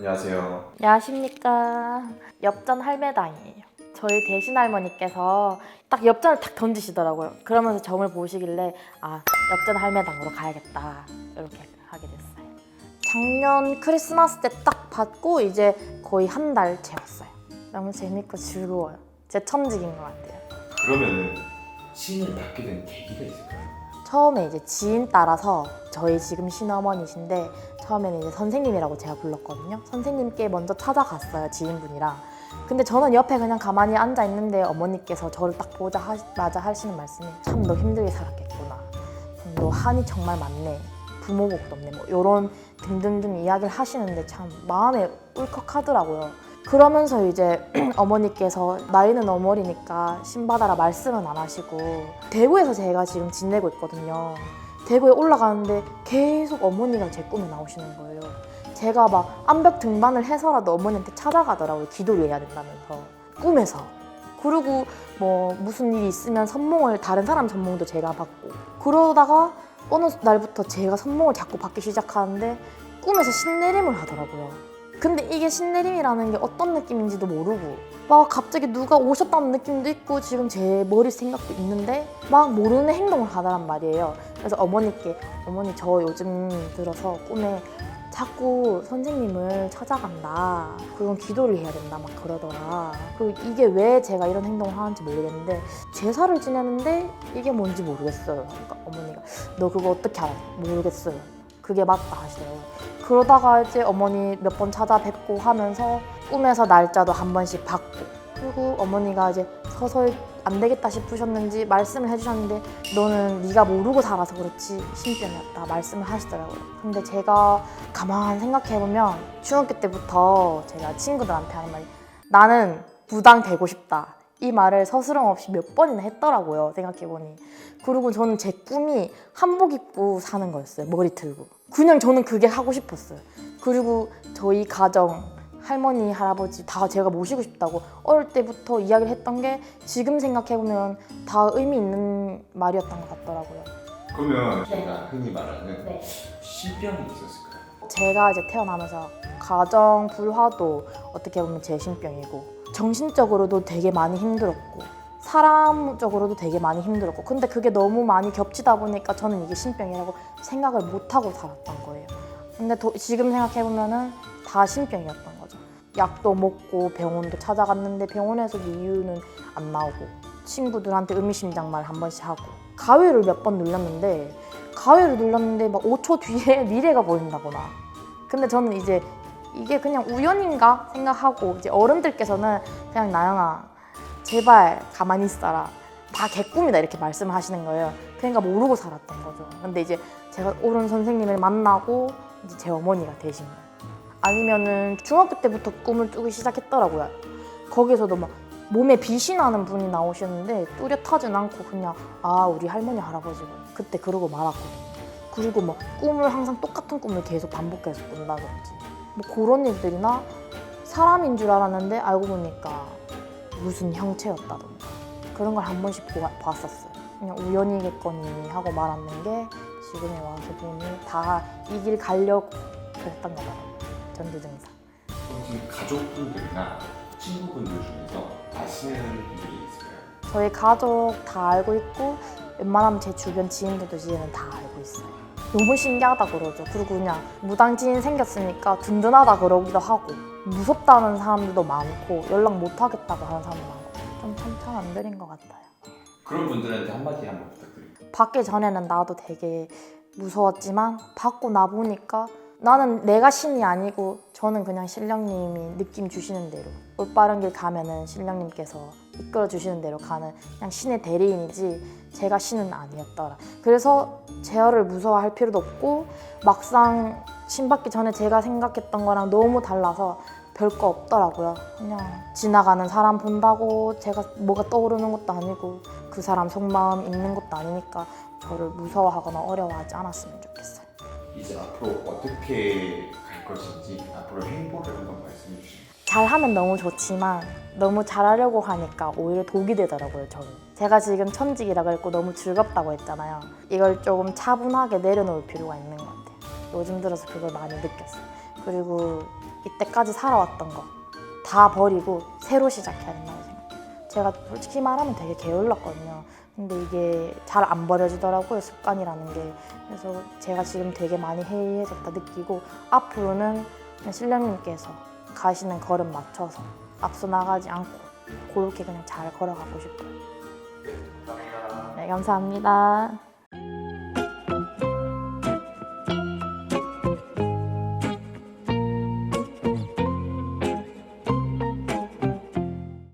쌤 안녕하세요. 안녕하십니까. 엽전 할매당이에요. 저희 대신 할머니께서 딱 엽전을 탁 던지시더라고요. 그러면서 점을 보시길래 아 엽전 할매당으로 가야겠다 이렇게 하게 됐어요. 작년 크리스마스 때 딱 받고 이제 거의 한달 채웠어요. 너무 재밌고 즐거워요. 제 천직인 것 같아요. 그러면은 신을 받게 된 계기가 있을까요? 처음에 이제 지인 따라서 저희 지금 신어머니신데 처음에는 이제 선생님이라고 제가 불렀거든요. 선생님께 먼저 찾아갔어요 지인분이랑. 근데 저는 옆에 그냥 가만히 앉아 있는데 어머니께서 저를 딱 보자마자 하시는 말씀이 참 너 힘들게 살았겠구나. 음, 너 한이 정말 많네. 부모 복도 없네. 뭐 이런 등등등 이야기를 하시는데 참 마음에 울컥하더라고요. 그러면서 이제 어머니께서 나이는 어머니니까 신받아라 말씀은 안 하시고 대구에서 제가 지금 지내고 있거든요. 대구에 올라가는데 계속 어머니가 제 꿈에 나오시는 거예요. 제가 막 암벽 등반을 해서라도 어머니한테 찾아가더라고요. 기도를 해야 된다면서 꿈에서. 그리고 뭐 무슨 일이 있으면 선몽을 다른 사람 선몽도 제가 받고 그러다가 어느 날부터 제가 선몽을 자꾸 받기 시작하는데 꿈에서 신내림을 하더라고요. 근데 이게 신내림이라는 게 어떤 느낌인지도 모르고 막 갑자기 누가 오셨다는 느낌도 있고 지금 제 머리 생각도 있는데 막 모르는 행동을 하더란 말이에요. 그래서 어머니께 어머니 저 요즘 들어서 꿈에 자꾸 선생님을 찾아간다. 그건 기도를 해야 된다. 막 그러더라. 그 이게 왜 제가 이런 행동을 하는지 모르겠는데 제사를 지내는데 이게 뭔지 모르겠어요. 그러니까 어머니가 너 그거 어떻게 알아? 모르겠어요. 그게 맞다 하시더라고요. 그러다가 이제 어머니 몇 번 찾아뵙고 하면서 꿈에서 날짜도 한 번씩 받고 그리고 어머니가 이제 서서히 안 되겠다 싶으셨는지 말씀을 해주셨는데 너는 네가 모르고 살아서 그렇지 신병이었다 말씀을 하시더라고요. 근데 제가 가만 생각해보면 중학교 때부터 제가 친구들한테 하는 말이 나는 부당 되고 싶다. 이 말을 서스럼 없이 몇 번이나 했더라고요. 생각해보니. 그리고 저는 제 꿈이 한복 입고 사는 거였어요. 머리 틀고. 그냥 저는 그게 하고 싶었어요. 그리고 저희 가정 할머니, 할아버지 다 제가 모시고 싶다고 어릴 때부터 이야기를 했던 게 지금 생각해보면 다 의미 있는 말이었던 것 같더라고요. 그러면 저희가 흔히 말하는 네. 신병이 있었을까요? 제가 이제 태어나면서 가정 불화도 어떻게 보면 제 신병이고 정신적으로도 되게 많이 힘들었고 사람적으로도 되게 많이 힘들었고 근데 그게 너무 많이 겹치다 보니까 저는 이게 신병이라고 생각을 못 하고 살았던 거예요. 근데 도- 지금 생각해 보면은 다 신병이었던 거죠. 약도 먹고 병원도 찾아갔는데 병원에서도 이유는 안 나오고 친구들한테 의미심장말 한 번씩 하고 가위를 몇 번 눌렸는데 가위를 눌렀는데 막 5초 뒤에 미래가 보인다거나 근데 저는 이제 이게 그냥 우연인가 생각하고 이제 어른들께서는 그냥 나영아 제발 가만히 있어라. 다 개꿈이다 이렇게 말씀을 하시는 거예요. 그러니까 모르고 살았던 거죠. 근데 이제 제가 옳은 선생님을 만나고 이제 제 어머니가 되신 거예요. 아니면은 중학교 때부터 꿈을 꾸기 시작했더라고요. 거기서도 막 몸에 빛이 나는 분이 나오셨는데 뚜렷하진 않고 그냥 아 우리 할머니 할아버지고 그때 그러고 말았거든요. 그리고 막 꿈을 항상 똑같은 꿈을 계속 반복해서 꾼다든지 뭐 그런 일들이나 사람인 줄 알았는데 알고 보니까 무슨 형체였다던가 그런 걸 한 번씩 보, 봤었어요. 그냥 우연이겠거니 하고 말았는 게 지금에 와서 보니 다 이 길 가려고 그랬던 거더라고요. 전두증상. 그럼 지금 가족분들이나 친구분들 중에서 아시는 분들이 있을까요? 저희 가족 다 알고 있고 웬만하면 제 주변 지인들도 이제는 다 알고 있어요. 너무 신기하다 그러죠. 그리고 그냥 무당 지인 생겼으니까 든든하다 그러기도 하고 무섭다는 사람들도 많고 연락 못 하겠다고 하는 사람도 많고 좀안 드린 것 같아요. 그런 분들한테 한마디 한번 부탁드립니다. 받기 전에는 나도 되게 무서웠지만 받고 나 보니까 나는 내가 신이 아니고 저는 그냥 신령님이 느낌 주시는 대로 올바른 길 가면은 신령님께서 이끌어 주시는 대로 가는 그냥 신의 대리인이지 제가 신은 아니었더라. 그래서 제어를 무서워할 필요도 없고 막상 신 받기 전에 제가 생각했던 거랑 너무 달라서 별거 없더라고요. 그냥 지나가는 사람 본다고 제가 뭐가 떠오르는 것도 아니고 그 사람 속마음 읽는 것도 아니니까 저를 무서워하거나 어려워하지 않았으면 좋겠어요. 이제 앞으로 어떻게 갈 것인지 앞으로 행보를 한번 말씀해 주시면 잘하면 너무 좋지만 너무 잘하려고 하니까 오히려 독이 되더라고요, 저는. 제가 지금 천직이라고 했고 너무 즐겁다고 했잖아요. 이걸 조금 차분하게 내려놓을 필요가 있는 것 같아요. 요즘 들어서 그걸 많이 느꼈어요. 그리고 이때까지 살아왔던 거 다 버리고 새로 시작해야 된다고 생각해요. 제가 솔직히 말하면 되게 게을렀거든요. 근데 이게 잘 안 버려지더라고요 습관이라는 게. 그래서 제가 지금 되게 많이 해이해졌다 느끼고 앞으로는 신령님께서 가시는 걸음 맞춰서 앞서 나가지 않고 그렇게 그냥 잘 걸어가고 싶어요. 감사합니다. 네, 감사합니다.